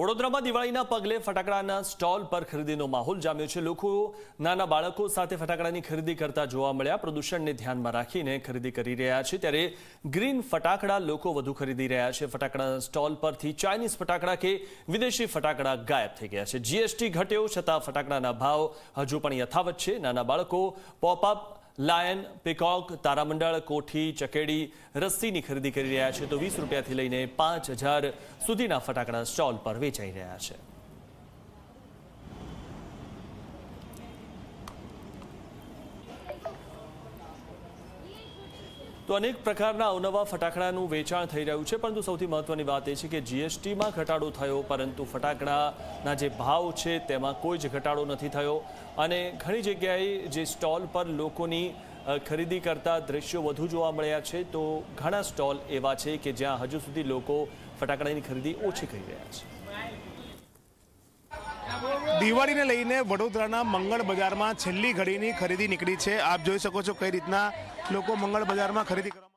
વડોદરામાં દિવાળીના પગલે ફટાકડાના સ્ટોલ પર ખરીદીનો માહોલ જામ્યો છે. લોકો નાના બાળકો સાથે ફટાકડાની ખરીદી કરતા જોવા મળ્યા. પ્રદૂષણને ધ્યાનમાં રાખીને ખરીદી કરી રહ્યા છે. ત્યારે ગ્રીન ફટાકડા લોકો વધુ ખરીદી રહ્યા છે. ફટાકડાના સ્ટોલ પરથી ચાઇનીઝ ફટાકડા કે વિદેશી ફટાકડા ગાયબ થઈ ગયા છે. જીએસટી ઘટ્યો, છતાં ફટાકડાના ભાવ હજુ પણ યથાવત છે. નાના બાળકો પોપઅપ લાયન, પીકોક, તારામંડળ, કોઠી, ચકેડી રસ્સીની ખરીદી કરી રહ્યા છે તો વીસ રૂપિયાથી લઈને પાંચ સુધીના ફટાકડા સ્ટોલ પર વેચાઈ રહ્યા છે. તો અનેક પ્રકારના અવનવા ફટાકડાનું વેચાણ થઈ રહ્યું છે, પરંતુ સૌથી મહત્વની વાત એ છે કે જીએસટીમાં ઘટાડો થયો, પરંતુ ફટાકડાના જે ભાવ છે તેમાં કોઈ જ ઘટાડો નથી થયો. અને ઘણી જગ્યાએ જે સ્ટોલ પર લોકોની ખરીદી કરતા દ્રશ્યો વધુ જોવા મળ્યા છે, તો ઘણા સ્ટોલ એવા છે કે જ્યાં હજુ સુધી લોકો ફટાકડાની ખરીદી ઓછી કરી રહ્યા છે. દિવાળીને લઈને વડોદરાના મંગળ બજારમાં છેલ્લી ઘડીની ખરીદી નીકળી છે. આપ જોઈ શકો છો કઈ રીતના લોકો મંગળ બજારમાં ખરીદી કરવા